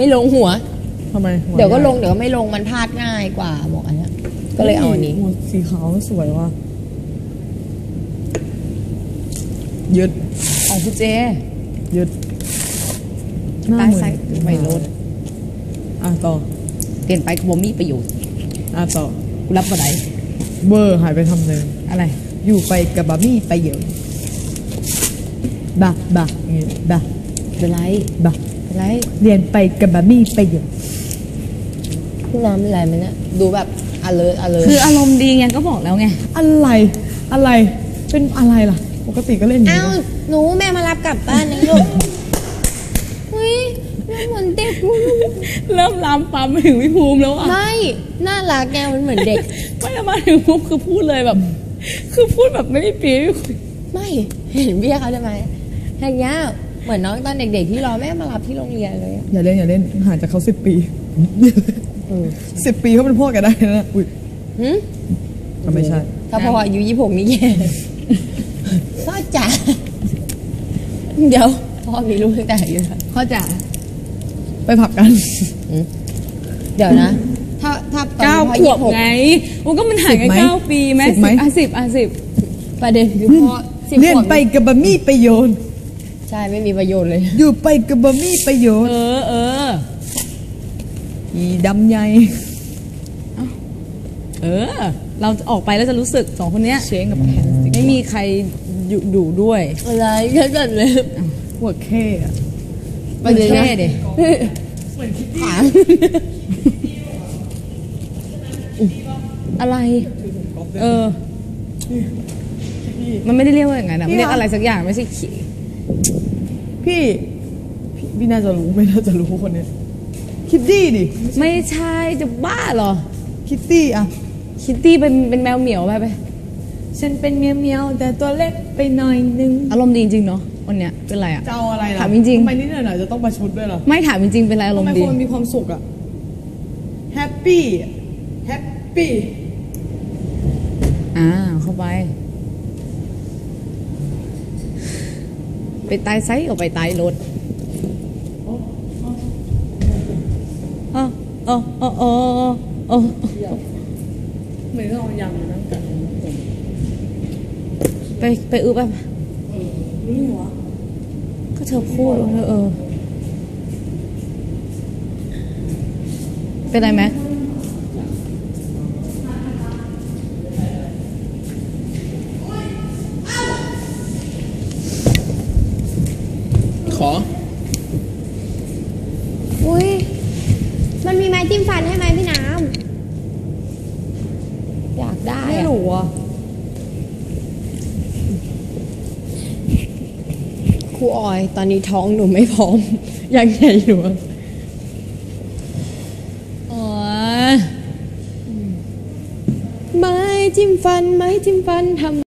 ไม่ลงหัว ทำไมหัเดี๋ยวก็ลงเดี๋ยวก็ไม่ลงมันพลาดง่ายกว่าบอกอันเนี้ยก็เลยเอาอันนี้โสีขาวสวยว่ะยึดของคุณเจยึดใต้ไซส์ไม่ลดอะต่อเปลี่ยนไปกบมีประโยชน์อะต่อ กูรับบ่ได้เบอร์หายไปทำเลยอะไร อยู่ไปกับบะมี่ไปเยอะบะบะอย่างงี้บะเป็นไร บะ เป็นไรเรียนไปกับบะมี่ไปเยอะพี่น้ำเป็นไรไหมเนี่ยดูแบบ alert alert คืออารมณ์ดีไงก็บอกแล้วไง อะไรอะไรเป็นอะไรล่ะ ปกติก็เล่นอย่างอ้านี้วนะหนูแม่มารับกลับบ้านนะลูกเฮ้ยเหมือนเด็กเริ่มลามปามมาถึงวิภูมิแล้วอะไม่น่ารักแกมันเหมือนเด็ก ไม่ได้มาถึงปุ๊บคือพูดเลยแบบ คือพูดแบบไม่ได้ปีไม่คุยไม่เห็นเบี้ยเขาได้ไหมอย่างเงี้ย เหมือนน้องตอนเด็กๆที่รอแม่มารับที่โรงเรียนเลยอะอย่าเล่นอย่าเล่นห่างจากเขาสิบปีเออสิบปีเขาเป็นพ่อกันได้นะอุ้ยหึก็ไม่ใช่ถ้าพออายุยี่หกนี่แย่พ่อจ๋าเดี๋ยวพ่อมีลูกตั้งแต่อายุเท่าไหร่เขาจะไปผับกันเดี๋ยวนะ ถ้าถ้าตอนเก้านี้พ่อขวบ26ไงมันก็มันห่างกันสิบไหมเก้าปีไหมสิบไหมอะสิบอะสิบประเด็นคือพ่อสิบเรียนขวบไปกับบะมี่ไปโยน ใช่ไม่มีประโยชน์เลย อยู่ไปกับบะมี่ไปโยนเออเออ อีดำใหญ่เออ เราจะออกไปแล้วจะรู้สึกสองคนเนี้ย เชงกับแคนสติกไม่มีใครอยู่ดูด้วยอะไรแค่นั้นเลย หัวเข้อะประเด็นนะเท่ดิถามอะไร เออ มันไม่ได้เรียกว่าอย่างนั้นอะมันเรียกอะไรสักอย่างไม่ใช่ขี้ พี่พี่พี่น่าจะรู้ไม่น่าจะรู้คนเนี้ยคิดดี้ดิไม่ใช่จะบ้าเหรอ คิตตี้อะคิตตี้เป็นเป็นแมวเหมียวไปไปฉันเป็นเมียวเมียวๆแต่ตัวเล็กไปหน่อยนึงอารมณ์ดีจริงๆเนาะวันเนี้ยเป็นไรอะจะเอาอะไรล่ะถามจริงๆทำไมนิดหน่อยๆจะต้องประชดด้วยเหรอไม่ถามจริงๆเป็นไรอาทำรมไมณ์คดีนมันมีความสุขอะแฮปปี้แฮปปี้อ่าเข้าไป ไปตายไซส์ออกไปตายรถเออเออเออเออเออเหมือนเรายำนั่งกันไปไปอึป่ะก็เธอพูดว่าเธอเออ เป็นไรไหม ขอ อุ้ยมันมีไม้จิ้มฟันให้ไหมพี่น้ำอยากได้ไม่อะรู้อะครูออย ตอนนี้ท้องหนูไม่พร้อม ยังใหญ่หนูโอ้ย ไม้จิ้มฟัน ไม้จิ้มฟันทำ